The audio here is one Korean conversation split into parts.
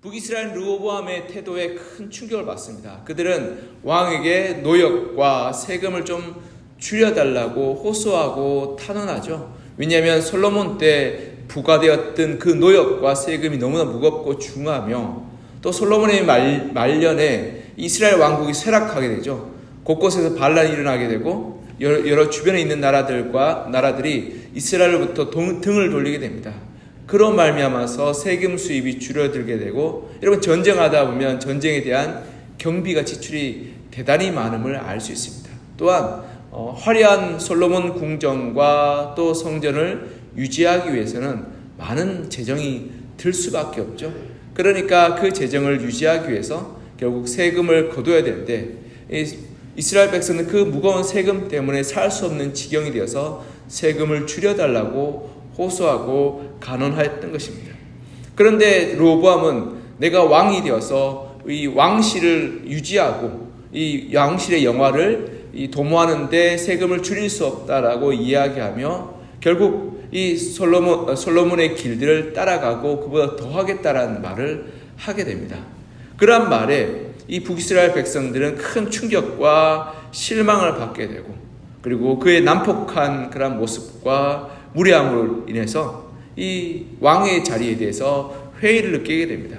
북이스라엘 르호보암의 태도에 큰 충격을 받습니다. 그들은 왕에게 노역과 세금을 좀 줄여달라고 호소하고 탄원하죠. 왜냐하면 솔로몬 때 부과되었던 그 노역과 세금이 너무나 무겁고 중하며 또 솔로몬의 말, 말년에 이스라엘 왕국이 쇠락하게 되죠. 곳곳에서 반란이 일어나게 되고 여러, 여러 주변에 있는 나라들과 나라들이 이스라엘로부터 동, 등을 돌리게 됩니다. 그런 말미암아서 세금 수입이 줄어들게 되고 여러분 전쟁하다 보면 전쟁에 대한 경비가 지출이 대단히 많음을 알 수 있습니다. 또한 어, 화려한 솔로몬 궁정과 또 성전을 유지하기 위해서는 많은 재정이 들 수밖에 없죠. 그러니까 그 재정을 유지하기 위해서 결국 세금을 거둬야 되는데 이 이스라엘 백성은 그 무거운 세금 때문에 살 수 없는 지경이 되어서 세금을 줄여달라고 호소하고 간언하였던 것입니다. 그런데 로보암은 내가 왕이 되어서 이 왕실을 유지하고 이 왕실의 영화를 이 도모하는데 세금을 줄일 수 없다라고 이야기하며 결국 이 솔로몬 솔로몬의 길들을 따라가고 그보다 더 하겠다라는 말을 하게 됩니다. 그러한 말에 이 북이스라엘 백성들은 큰 충격과 실망을 받게 되고 그리고 그의 난폭한 그런 모습과 무례함으로 인해서 이 왕의 자리에 대해서 회의를 느끼게 됩니다.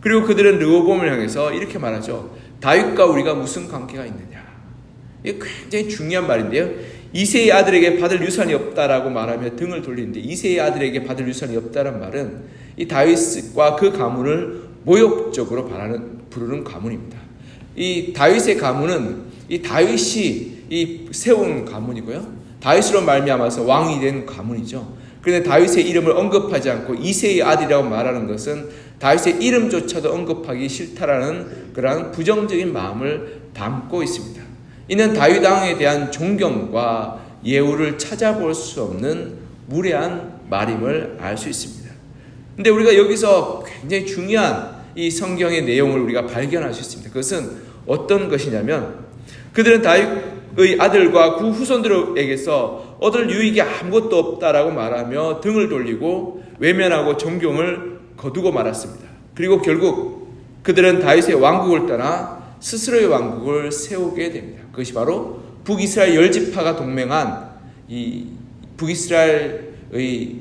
그리고 그들은 르호봄을 향해서 이렇게 말하죠. 다윗과 우리가 무슨 관계가 있느냐. 이게 굉장히 중요한 말인데요. 이세의 아들에게 받을 유산이 없다라고 말하며 등을 돌리는데 이세의 아들에게 받을 유산이 없다는 말은 이 다윗과 그 가문을 모욕적으로 바라는 부르는 가문입니다. 이 다윗의 가문은 이 다윗이 이 세운 가문이고요. 다윗으로 말미암아서 왕이 된 가문이죠. 그런데 다윗의 이름을 언급하지 않고 이세의 아들이라고 말하는 것은 다윗의 이름조차도 언급하기 싫다라는 그러한 부정적인 마음을 담고 있습니다. 이는 다윗 왕에 대한 존경과 예우를 찾아볼 수 없는 무례한 말임을 알 수 있습니다. 근데 우리가 여기서 굉장히 중요한 이 성경의 내용을 우리가 발견할 수 있습니다. 그것은 어떤 것이냐면 그들은 다윗 의 아들과 그 후손들에게서 얻을 유익이 아무것도 없다라고 말하며 등을 돌리고 외면하고 존경을 거두고 말았습니다. 그리고 결국 그들은 다윗의 왕국을 떠나 스스로의 왕국을 세우게 됩니다. 그것이 바로 북이스라엘 열지파가 동맹한 이 북이스라엘의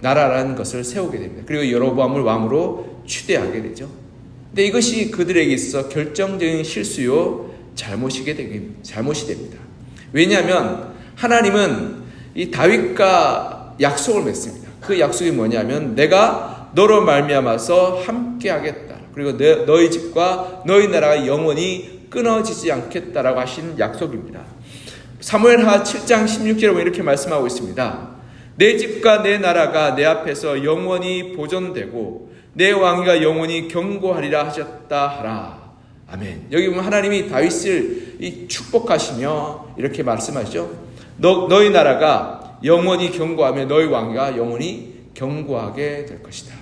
나라라는 것을 세우게 됩니다. 그리고 여로보암을 왕으로 추대하게 되죠. 근데 이것이 그들에게 있어 결정적인 실수요 잘못이게 되기 잘못이 됩니다. 왜냐하면 하나님은 이 다윗과 약속을 맺습니다. 그 약속이 뭐냐면 내가 너로 말미암아서 함께 하겠다. 그리고 너, 너희 집과 너희 나라가 영원히 끊어지지 않겠다라고 하신 약속입니다. 사무엘하 7장 16절에 보면 이렇게 말씀하고 있습니다. 내 집과 내 나라가 내 앞에서 영원히 보존되고 내 왕위가 영원히 경고하리라 하셨다 하라. 아멘. 여기 보면 하나님이 다윗을 이 축복하시며 이렇게 말씀하시죠. 너, 너희 나라가 영원히 경고하며 너희 왕위가 영원히 경고하게 될 것이다.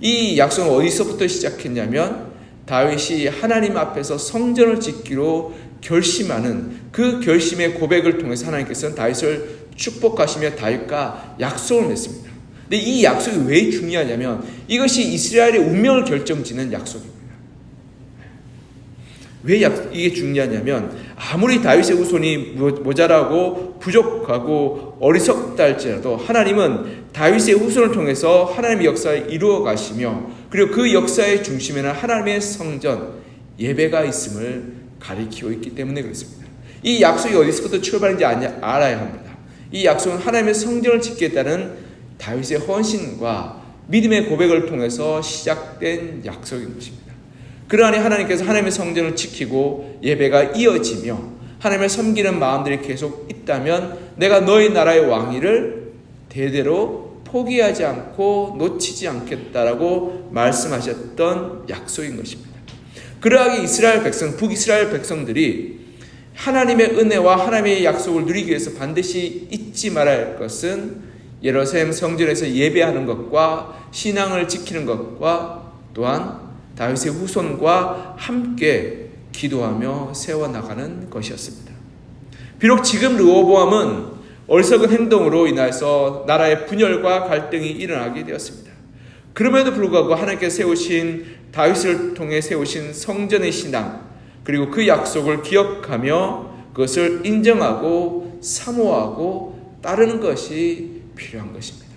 이 약속은 어디서부터 시작했냐면 다윗이 하나님 앞에서 성전을 짓기로 결심하는 그 결심의 고백을 통해서 하나님께서는 다윗을 축복하시며 다윗과 약속을 맺습니다. 근데 이 약속이 왜 중요하냐면 이것이 이스라엘의 운명을 결정짓는 약속입니다. 왜 약, 이게 중요하냐면 아무리 다윗의 후손이 모자라고 부족하고 어리석다 할지라도 하나님은 다윗의 후손을 통해서 하나님의 역사를 이루어 가시며 그리고 그 역사의 중심에는 하나님의 성전 예배가 있음을 가리키고 있기 때문에 그렇습니다. 이 약속이 어디서부터 출발인지 알아야 합니다. 이 약속은 하나님의 성전을 짓겠다는 다윗의 헌신과 믿음의 고백을 통해서 시작된 약속인 것입니다. 그러하니 하나님께서 하나님의 성전을 지키고 예배가 이어지며 하나님을 섬기는 마음들이 계속 있다면 내가 너희 나라의 왕위를 대대로 포기하지 않고 놓치지 않겠다라고 말씀하셨던 약속인 것입니다. 그러하기 이스라엘 백성, 북이스라엘 백성들이 하나님의 은혜와 하나님의 약속을 누리기 위해서 반드시 잊지 말아야 할 것은 예루살렘 성전에서 예배하는 것과 신앙을 지키는 것과 또한 다윗의 후손과 함께 기도하며 세워나가는 것이었습니다. 비록 지금 르호보암은 어리석은 행동으로 인해서 나라의 분열과 갈등이 일어나게 되었습니다. 그럼에도 불구하고 하나님께서 세우신 다윗을 통해 세우신 성전의 신앙 그리고 그 약속을 기억하며 그것을 인정하고 사모하고 따르는 것이 필요한 것입니다.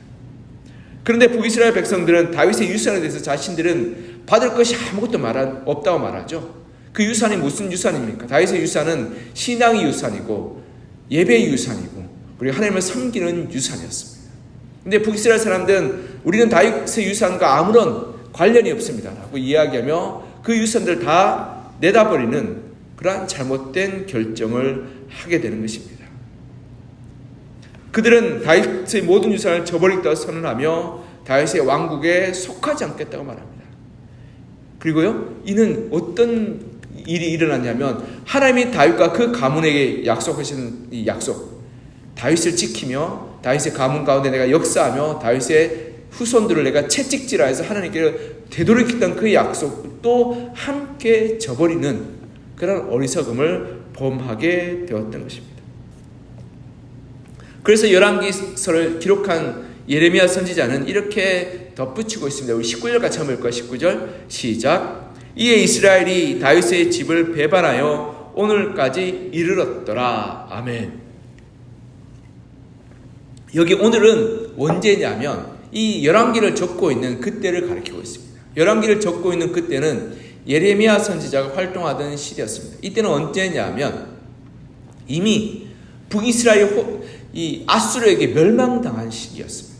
그런데 북이스라엘 백성들은 다윗의 유산에 대해서 자신들은 받을 것이 아무것도 말 없다고 말하죠. 그 유산이 무슨 유산입니까? 다윗의 유산은 신앙의 유산이고 예배의 유산이고 그리고 하나님을 섬기는 유산이었습니다. 근데 북이스라엘 사람들은 우리는 다윗의 유산과 아무런 관련이 없습니다. 라고 이야기하며 그 유산들 다 내다버리는 그러한 잘못된 결정을 하게 되는 것입니다. 그들은 다윗의 모든 유산을 저버리겠다고 선언하며 다윗의 왕국에 속하지 않겠다고 말합니다. 그리고요, 이는 어떤 일이 일어났냐면 하나님이 다윗과 그 가문에게 약속하신 이 약속, 다윗을 지키며 다윗의 가문 가운데 내가 역사하며 다윗의 후손들을 내가 채찍질하여서 하나님께 되돌이켰던 그 약속도 함께 저버리는 그런 어리석음을 범하게 되었던 것입니다. 그래서 열왕기서를 기록한 예레미야 선지자는 이렇게 덧붙이고 있습니다. 우리 19절 같이 한번 읽을까요? 19절 시작. 이에 이스라엘이 다윗의 집을 배반하여 오늘까지 이르렀더라. 아멘. 여기 오늘은 언제냐면 이 열왕기를 적고 있는 그때를 가리키고 있습니다. 열왕기를 적고 있는 그때는 예레미야 선지자가 활동하던 시대였습니다. 이때는 언제냐면 이미 북이스라엘 이 아수르에게 멸망당한 시기였습니다.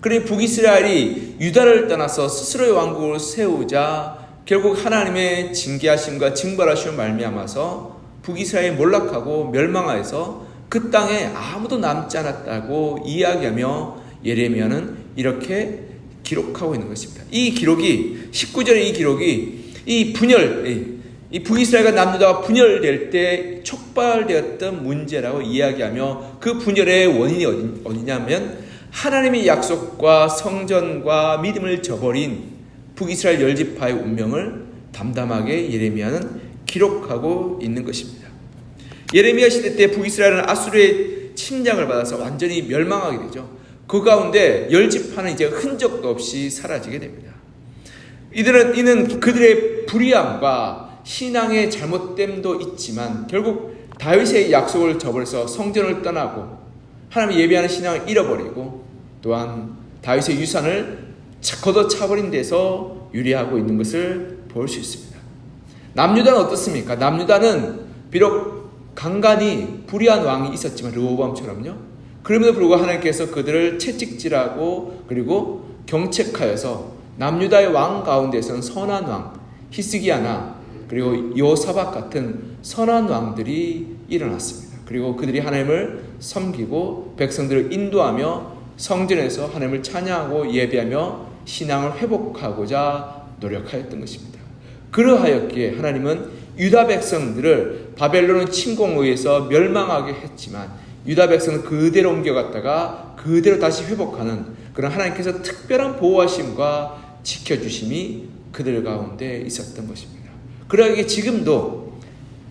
그리고 북이스라엘이 유다를 떠나서 스스로의 왕국을 세우자 결국 하나님의 징계하심과 징벌하심을 말미암아서 북이스라엘이 몰락하고 멸망하여서 그 땅에 아무도 남지 않았다고 이야기하며 예레미야는 이렇게 기록하고 있는 것입니다. 이 기록이 19절의 이 기록이 이 분열 이 북이스라엘과 남유다가 분열될 때 촉발되었던 문제라고 이야기하며 그 분열의 원인이 어디, 어디냐면 하나님의 약속과 성전과 믿음을 저버린 북이스라엘 열지파의 운명을 담담하게 예레미야는 기록하고 있는 것입니다. 예레미야 시대 때 북이스라엘은 아수르의 침략을 받아서 완전히 멸망하게 되죠. 그 가운데 열지파는 이제 흔적도 없이 사라지게 됩니다. 이들은 이는 그들의 불의함과 신앙의 잘못됨도 있지만 결국 다윗의 약속을 저버려서 성전을 떠나고 하나님 예배하는 신앙을 잃어버리고 또한 다윗의 유산을 걷어 차버린 데서 유리하고 있는 것을 볼 수 있습니다. 남유다는 어떻습니까? 남유다는 비록 간간히 불의한 왕이 있었지만 르호밤처럼요. 그럼에도 불구하고 하나님께서 그들을 채찍질하고 그리고 경책하여서 남유다의 왕 가운데서는 선한 왕 히스기야나 그리고 요사박 같은 선한 왕들이 일어났습니다. 그리고 그들이 하나님을 섬기고 백성들을 인도하며 성전에서 하나님을 찬양하고 예배하며 신앙을 회복하고자 노력하였던 것입니다. 그러하였기에 하나님은 유다 백성들을 바벨론의 침공에 의해서 멸망하게 했지만 유다 백성은 그대로 옮겨갔다가 그대로 다시 회복하는 그런 하나님께서 특별한 보호하심과 지켜주심이 그들 가운데 있었던 것입니다. 그러기에 지금도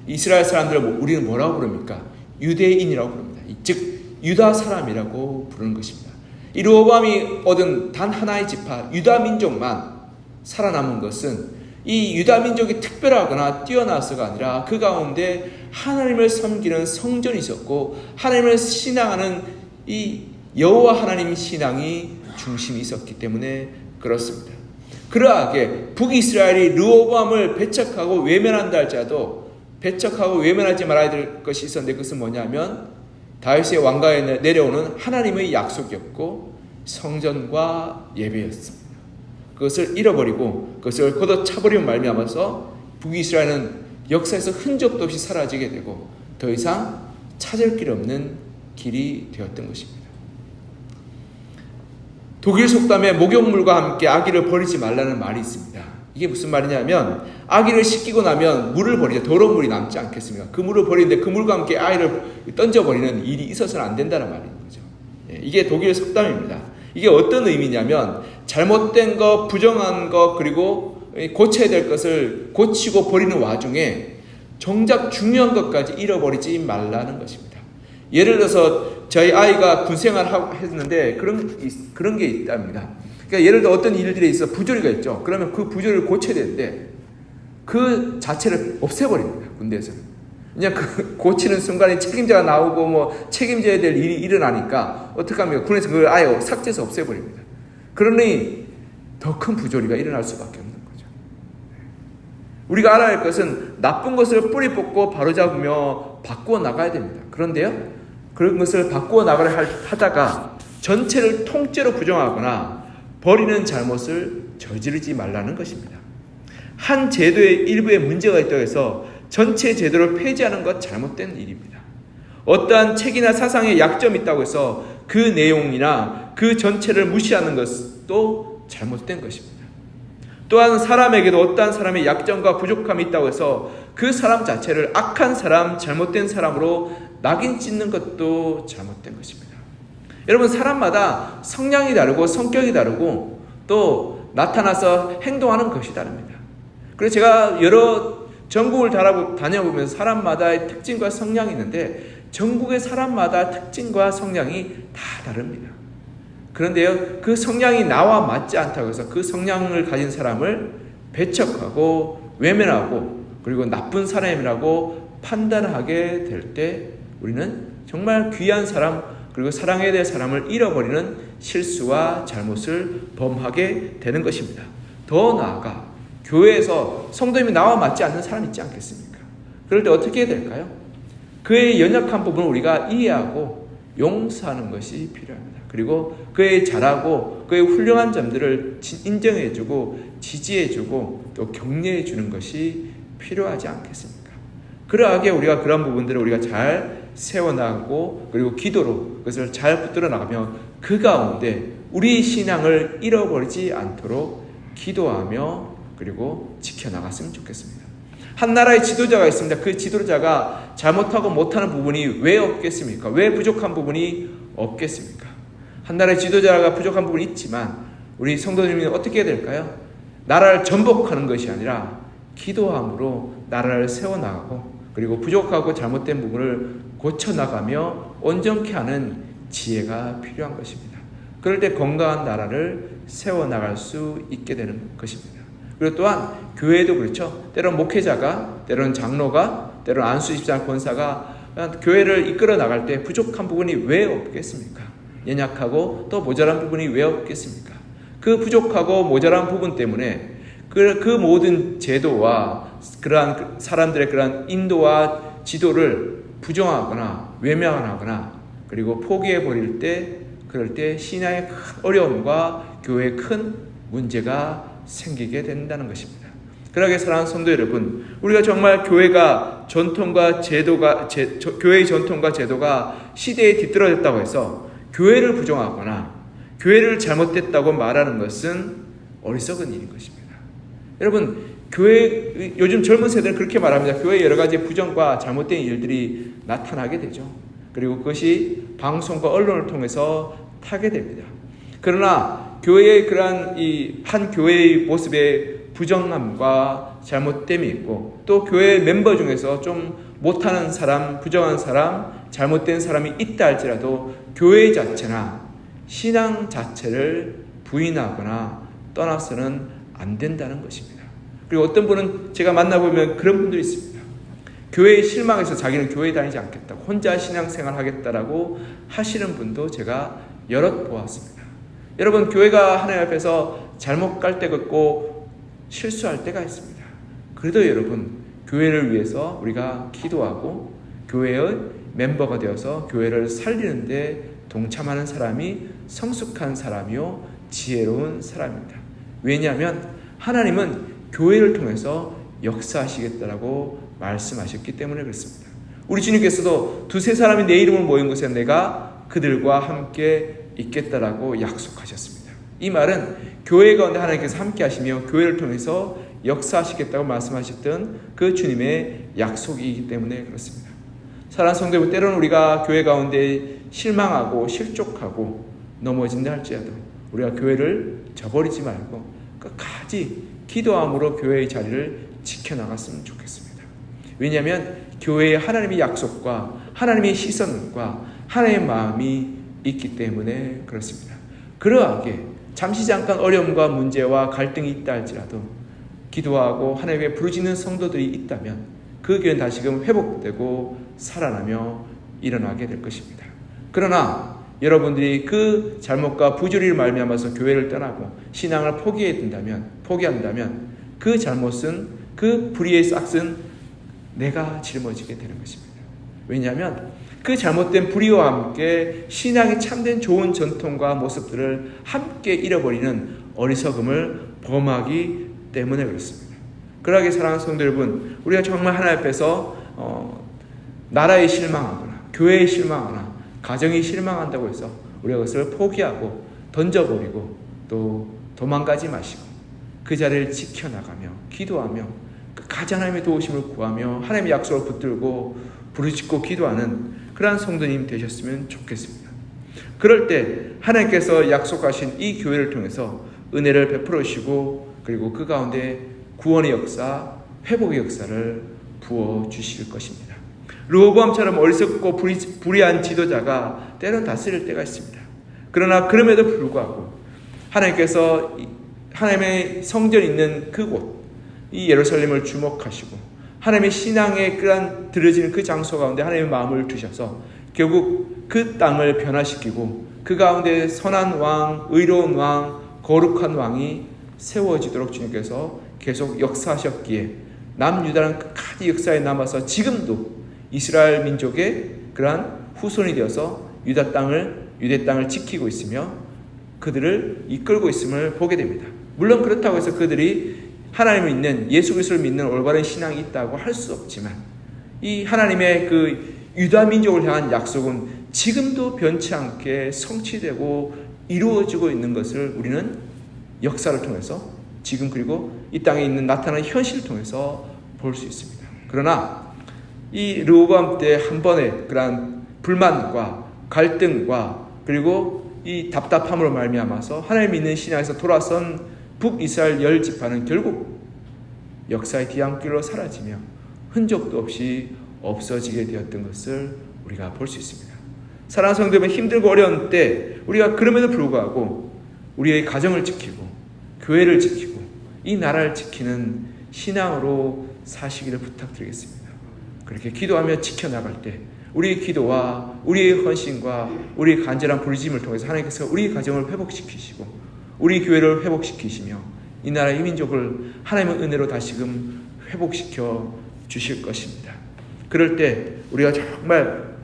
이스라엘 사람들을 뭐 우리는 뭐라고 부릅니까? 유대인이라고 부릅니다. 즉 유다 사람이라고 부르는 것입니다. 이 르호밤이 얻은 단 하나의 지파 유다 민족만 살아남은 것은 이 유다 민족이 특별하거나 뛰어나서가 아니라 그 가운데 하나님을 섬기는 성전이 있었고 하나님을 신앙하는 이 여호와 하나님 신앙이 중심이 있었기 때문에 그렇습니다. 그러하게 북이스라엘이 르호밤을 배척하고 외면한다 할지라도 배척하고 외면하지 말아야 될 것이 있었는데 그것은 뭐냐면 다윗의 왕가에 내려오는 하나님의 약속이었고 성전과 예배였습니다. 그것을 잃어버리고 그것을 걷어차버리면 말미암아서 북이스라엘은 역사에서 흔적도 없이 사라지게 되고 더 이상 찾을 길 없는 길이 되었던 것입니다. 독일 속담에 목욕물과 함께 아기를 버리지 말라는 말이 있습니다. 이게 무슨 말이냐면 아기를 씻기고 나면 물을 버리죠. 더러운 물이 남지 않겠습니까? 그 물을 버리는데 그 물과 함께 아이를 던져버리는 일이 있어서는 안 된다는 말인 거죠. 예, 이게 독일 속담입니다. 이게 어떤 의미냐면 잘못된 것, 부정한 것, 그리고 고쳐야 될 것을 고치고 버리는 와중에 정작 중요한 것까지 잃어버리지 말라는 것입니다. 예를 들어서 저희 아이가 군생활 했는데 그런, 그런 게 있답니다. 그러니까 예를 들어 어떤 일들에 있어 부조리가 있죠. 그러면 그 부조리를 고쳐야 되는데 그 자체를 없애버립니다. 군대에서는. 그냥 그 고치는 순간에 책임자가 나오고 뭐 책임져야 될 일이 일어나니까 어떻게 합니까? 군에서 그걸 아예 삭제해서 없애버립니다. 그러니 더 큰 부조리가 일어날 수밖에 없는 거죠. 우리가 알아야 할 것은 나쁜 것을 뿌리 뽑고 바로잡으며 바꾸어 나가야 됩니다. 그런데요, 그런 것을 바꾸어 나가려 할- 하다가 전체를 통째로 부정하거나 버리는 잘못을 저지르지 말라는 것입니다. 한 제도의 일부에 문제가 있다고 해서 전체 제도를 폐지하는 것 잘못된 일입니다. 어떠한 책이나 사상에 약점이 있다고 해서 그 내용이나 그 전체를 무시하는 것도 잘못된 것입니다. 또한 사람에게도 어떠한 사람의 약점과 부족함이 있다고 해서 그 사람 자체를 악한 사람, 잘못된 사람으로 낙인 찍는 것도 잘못된 것입니다. 여러분, 사람마다 성향이 다르고 성격이 다르고 또 나타나서 행동하는 것이 다릅니다. 그래서 제가 여러 전국을 다녀보면서 사람마다의 특징과 성향이 있는데 전국의 사람마다 특징과 성향이 다 다릅니다. 그런데요, 그 성향이 나와 맞지 않다고 해서 그 성향을 가진 사람을 배척하고 외면하고 그리고 나쁜 사람이라고 판단하게 될 때 우리는 정말 귀한 사람 그리고 사랑해야 될 사람을 잃어버리는 실수와 잘못을 범하게 되는 것입니다. 더 나아가 교회에서 성도님이 나와 맞지 않는 사람 있지 않겠습니까? 그럴 때 어떻게 해야 될까요? 그의 연약한 부분을 우리가 이해하고 용서하는 것이 필요합니다. 그리고 그의 잘하고 그의 훌륭한 점들을 지- 인정해주고 지지해주고 또 격려해주는 것이 필요하지 않겠습니까? 그러하게 우리가 그런 부분들을 우리가 잘 세워나가고 그리고 기도로 그것을 잘 붙들어 나가며 그 가운데 우리 신앙을 잃어버리지 않도록 기도하며 그리고 지켜나갔으면 좋겠습니다. 한 나라의 지도자가 있습니다. 그 지도자가 잘못하고 못하는 부분이 왜 없겠습니까? 왜 부족한 부분이 없겠습니까? 한 나라의 지도자가 부족한 부분이 있지만 우리 성도님이 어떻게 해야 될까요? 나라를 전복하는 것이 아니라 기도함으로 나라를 세워나가고 그리고 부족하고 잘못된 부분을 고쳐나가며 온전케 하는 지혜가 필요한 것입니다. 그럴 때 건강한 나라를 세워나갈 수 있게 되는 것입니다. 그리고 또한 교회도 그렇죠. 때론 목회자가, 때론 장로가, 때론 안수집사 권사가 교회를 이끌어 나갈 때 부족한 부분이 왜 없겠습니까? 연약하고 또 모자란 부분이 왜 없겠습니까? 그 부족하고 모자란 부분 때문에 그, 그 모든 제도와 그러한 사람들의 그러한 인도와 지도를 부정하거나 외면하거나 그리고 포기해 버릴 때 그럴 때 신앙의 큰 어려움과 교회에 큰 문제가 생기게 된다는 것입니다. 그러게 사랑하는 성도 여러분, 우리가 정말 교회가 전통과 제도가 제, 저, 교회의 전통과 제도가 시대에 뒤떨어졌다고 해서 교회를 부정하거나 교회를 잘못됐다고 말하는 것은 어리석은 일인 것입니다. 여러분, 교회 요즘 젊은 세대는 그렇게 말합니다. 교회 여러 가지 부정과 잘못된 일들이 나타나게 되죠. 그리고 그것이 방송과 언론을 통해서 타게 됩니다. 그러나 교회의 그러한 이 한 교회의 모습에 부정함과 잘못됨이 있고 또 교회 멤버 중에서 좀 못하는 사람, 부정한 사람, 잘못된 사람이 있다 할지라도 교회 자체나 신앙 자체를 부인하거나 떠나서는 안 된다는 것입니다. 그리고 어떤 분은 제가 만나보면 그런 분들이 있습니다. 교회에 실망해서 자기는 교회 다니지 않겠다고 혼자 신앙생활 하겠다라고 하시는 분도 제가 여럿 보았습니다. 여러분 교회가 하나님 앞에서 잘못 갈 때가 있고 실수할 때가 있습니다. 그래도 여러분 교회를 위해서 우리가 기도하고 교회의 멤버가 되어서 교회를 살리는데 동참하는 사람이 성숙한 사람이요 지혜로운 사람입니다. 왜냐하면 하나님은 교회를 통해서 역사하시겠다라고 말씀하셨기 때문에 그렇습니다. 우리 주님께서도 두세 사람이 내 이름을 모인 곳에 내가 그들과 함께 있겠다라고 약속하셨습니다. 이 말은 교회 가운데 하나님께서 함께 하시며 교회를 통해서 역사하시겠다고 말씀하셨던 그 주님의 약속이기 때문에 그렇습니다. 사랑하는 성도 여러분, 때로는 우리가 교회 가운데 실망하고 실족하고 넘어진다 할지라도 우리가 교회를 저버리지 말고 끝까지 기도함으로 교회의 자리를 지켜나갔으면 좋겠습니다. 왜냐하면 교회에 하나님의 약속과 하나님의 시선과 하나님의 마음이 있기 때문에 그렇습니다. 그러하게 잠시 잠깐 어려움과 문제와 갈등이 있다 할지라도 기도하고 하나님께 부르짖는 성도들이 있다면 그 교회는 다시금 회복되고 살아나며 일어나게 될 것입니다. 그러나 여러분들이 그 잘못과 부조리를 말미암아서 교회를 떠나고 신앙을 포기해 둔다면 포기한다면 그 잘못은 그 불의의 싹은 내가 짊어지게 되는 것입니다. 왜냐하면 그 잘못된 불의와 함께 신앙의 참된 좋은 전통과 모습들을 함께 잃어버리는 어리석음을 범하기 때문에 그렇습니다. 그러하게 사랑하는 성도 여러분, 우리가 정말 하나님 앞에서 어, 나라에 실망하거나 교회에 실망하거나 가정이 실망한다고 해서 우리가 그것을 포기하고 던져버리고 또 도망가지 마시고 그 자리를 지켜나가며 기도하며 끝까지 하나님의 도우심을 구하며 하나님의 약속을 붙들고 부르짖고 기도하는 그러한 성도님 되셨으면 좋겠습니다. 그럴 때 하나님께서 약속하신 이 교회를 통해서 은혜를 베풀어 주시고 그리고 그 가운데 구원의 역사, 회복의 역사를 부어 주실 것입니다. 르호보암처럼 어리석고 불의한 지도자가 때론 다스릴 때가 있습니다. 그러나 그럼에도 불구하고 하나님께서 하나님의 성전 있는 그곳, 이 예루살렘을 주목하시고 하나님의 신앙의 그러한 들어지는 그 장소 가운데 하나님의 마음을 두셔서 결국 그 땅을 변화시키고 그 가운데 선한 왕, 의로운 왕, 거룩한 왕이 세워지도록 주님께서 계속 역사하셨기에 남유다는 끝까지 역사에 남아서 지금도 이스라엘 민족의 그러한 후손이 되어서 유다 땅을 유대 땅을 지키고 있으며 그들을 이끌고 있음을 보게 됩니다. 물론 그렇다고 해서 그들이 하나님을 믿는 예수 그리스도를 믿는 올바른 신앙이 있다고 할 수 없지만 이 하나님의 그 유다 민족을 향한 약속은 지금도 변치 않게 성취되고 이루어지고 있는 것을 우리는 역사를 통해서 지금 그리고 이 땅에 있는 나타나는 현실을 통해서 볼 수 있습니다. 그러나 이 르호밤 때 한 번의 그러한 불만과 갈등과 그리고 이 답답함으로 말미암아서 하나님 믿는 신앙에서 돌아선 북이스라엘 열 지파는 결국 역사의 뒤안길로 사라지며 흔적도 없이 없어지게 되었던 것을 우리가 볼 수 있습니다. 사랑하는 성도들 힘들고 어려운 때 우리가 그럼에도 불구하고 우리의 가정을 지키고 교회를 지키고 이 나라를 지키는 신앙으로 사시기를 부탁드리겠습니다. 그렇게 기도하며 지켜나갈 때 우리의 기도와 우리의 헌신과 우리의 간절한 부르짐을 통해서 하나님께서 우리 가정을 회복시키시고 우리 교회를 회복시키시며 이 나라 이 민족을 하나님의 은혜로 다시금 회복시켜 주실 것입니다. 그럴 때 우리가 정말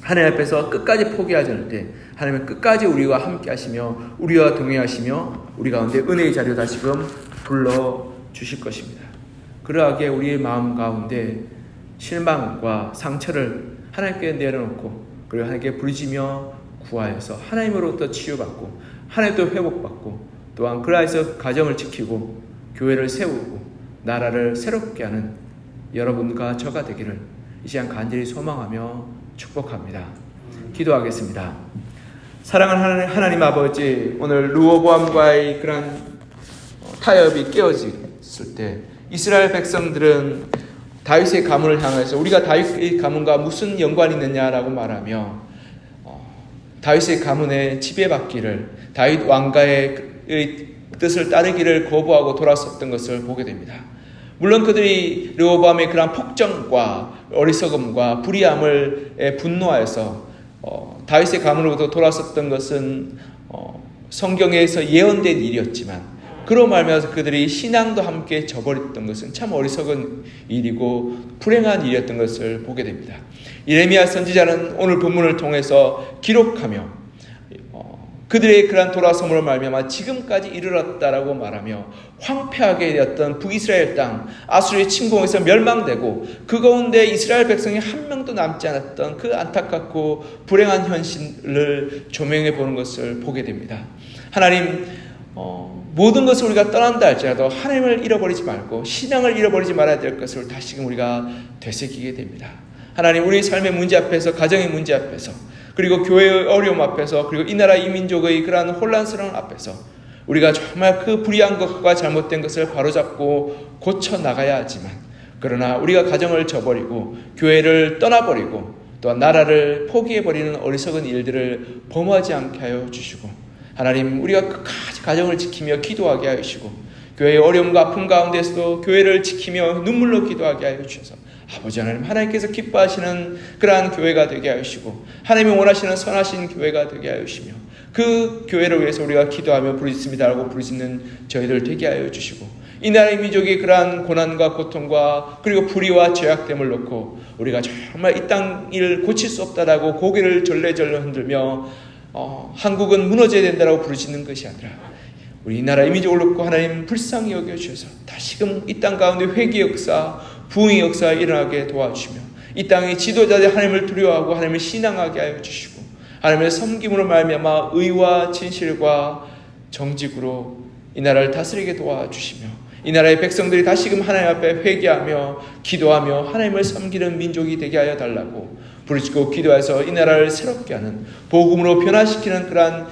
하나님 앞에서 끝까지 포기하지 않을 때 하나님은 끝까지 우리와 함께 하시며 우리와 동행하시며 우리 가운데 은혜의 자리로 다시금 불러 주실 것입니다. 그러하게 우리의 마음 가운데 실망과 상처를 하나님께 내려놓고 그리고 하나님께 부르짖며 구하여서 하나님으로부터 치유받고 하나님도 회복받고 또한 그라에서 가정을 지키고 교회를 세우고 나라를 새롭게 하는 여러분과 저가 되기를 이 시간 간절히 소망하며 축복합니다. 기도하겠습니다. 사랑하는 하나님 아버지, 오늘 루어보암과의 그런 타협이 깨어졌을 때 이스라엘 백성들은 다윗의 가문을 향해서 우리가 다윗의 가문과 무슨 연관이 있느냐라고 말하며 어, 다윗의 가문의 지배받기를 다윗 왕가의 뜻을 따르기를 거부하고 돌아섰던 것을 보게 됩니다. 물론 그들이 르호밤의 그러한 폭정과 어리석음과 불의함을 분노하여서 어, 다윗의 가문으로부터 돌아섰던 것은 어, 성경에서 예언된 일이었지만 그로 말미암아서 그들이 신앙도 함께 저버렸던 것은 참 어리석은 일이고 불행한 일이었던 것을 보게 됩니다. 이레미야 선지자는 오늘 본문을 통해서 기록하며 그들의 그러한 돌아섬으로 말미암아 지금까지 이르렀다라고 말하며 황폐하게 되었던 북이스라엘 땅 아수르의 침공에서 멸망되고 그 가운데 이스라엘 백성이 한 명도 남지 않았던 그 안타깝고 불행한 현실을 조명해 보는 것을 보게 됩니다. 하나님 어, 모든 것을 우리가 떠난다 할지라도 하나님을 잃어버리지 말고 신앙을 잃어버리지 말아야 될 것을 다시금 우리가 되새기게 됩니다. 하나님 우리 삶의 문제 앞에서 가정의 문제 앞에서 그리고 교회의 어려움 앞에서 그리고 이 나라 이 민족의 그러한 혼란스러운 앞에서 우리가 정말 그 불의한 것과 잘못된 것을 바로잡고 고쳐 나가야 하지만 그러나 우리가 가정을 저버리고 교회를 떠나버리고 또한 나라를 포기해버리는 어리석은 일들을 범하지 않게 하여 주시고 하나님 우리가 끝까지 가정을 지키며 기도하게 하시고 교회의 어려움과 아픔 가운데서도 교회를 지키며 눈물로 기도하게 하여 주셔서 아버지 하나님 하나님께서 기뻐하시는 그러한 교회가 되게 하시고 하나님이 원하시는 선하신 교회가 되게 하시며 그 교회를 위해서 우리가 기도하며 부르짖습니다라고 부르짖는 저희들 되게 하여 주시고 이 나라의 민족이 그러한 고난과 고통과 그리고 불의와 죄악됨을 놓고 우리가 정말 이 땅을 고칠 수 없다라고 고개를 절레절레 흔들며 어, 한국은 무너져야 된다라고 부르짖는 것이 아니라 우리 이 나라의 민족을 놓고 하나님 불쌍히 여겨주셔서 다시금 이 땅 가운데 회개 역사, 부흥의 역사 일어나게 도와주시며 이 땅의 지도자들 하나님을 두려워하고 하나님을 신앙하게 하여 주시고 하나님의 섬김으로 말미암아 의와 진실과 정직으로 이 나라를 다스리게 도와주시며 이 나라의 백성들이 다시금 하나님 앞에 회개하며 기도하며 하나님을 섬기는 민족이 되게 하여 달라고 부르짖고 기도해서 이 나라를 새롭게 하는 복음으로 변화시키는 그러한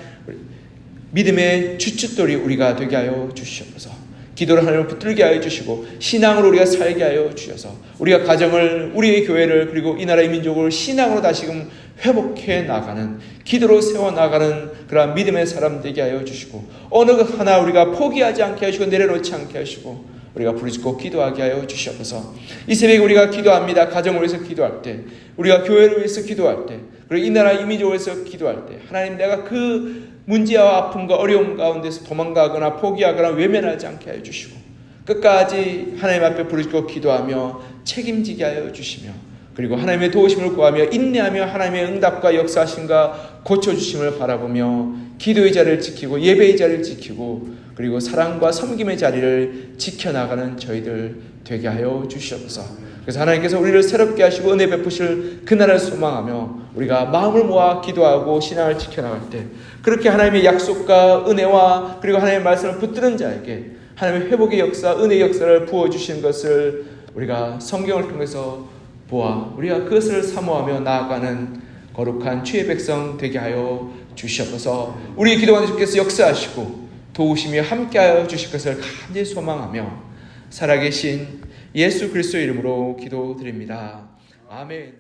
믿음의 주춧돌이 우리가 되게 하여 주시옵소서. 기도를 하나님을 붙들게 하여 주시고 신앙으로 우리가 살게 하여 주셔서 우리가 가정을 우리의 교회를 그리고 이 나라의 민족을 신앙으로 다시금 회복해 나가는 기도로 세워 나가는 그러한 믿음의 사람 되게 하여 주시고 어느 것 하나 우리가 포기하지 않게 하시고 내려놓지 않게 하시고 우리가 부르짖고 기도하게 하여 주시옵소서. 이 새벽에 우리가 기도합니다. 가정을 위해서 기도할 때, 우리가 교회를 위해서 기도할 때, 그리고 이 나라 이민족을 위해서 기도할 때, 하나님 내가 그 문제와 아픔과 어려움 가운데서 도망가거나 포기하거나 외면하지 않게 하여 주시고, 끝까지 하나님 앞에 부르짖고 기도하며 책임지게 하여 주시며, 그리고 하나님의 도우심을 구하며 인내하며 하나님의 응답과 역사하심과 고쳐주심을 바라보며 기도의 자리를 지키고 예배의 자리를 지키고 그리고 사랑과 섬김의 자리를 지켜나가는 저희들 되게 하여 주시옵소서. 그래서 하나님께서 우리를 새롭게 하시고 은혜 베푸실 그날을 소망하며 우리가 마음을 모아 기도하고 신앙을 지켜나갈 때 그렇게 하나님의 약속과 은혜와 그리고 하나님의 말씀을 붙드는 자에게 하나님의 회복의 역사, 은혜의 역사를 부어주신 것을 우리가 성경을 통해서 보아 우리가 그것을 사모하며 나아가는 거룩한 주의 백성 되게 하여 주시옵소서. 우리 기도원 주께서 역사하시고 도우시며 함께하여 주실 것을 간절히 소망하며 살아계신 예수 그리스도 이름으로 기도드립니다. 아멘.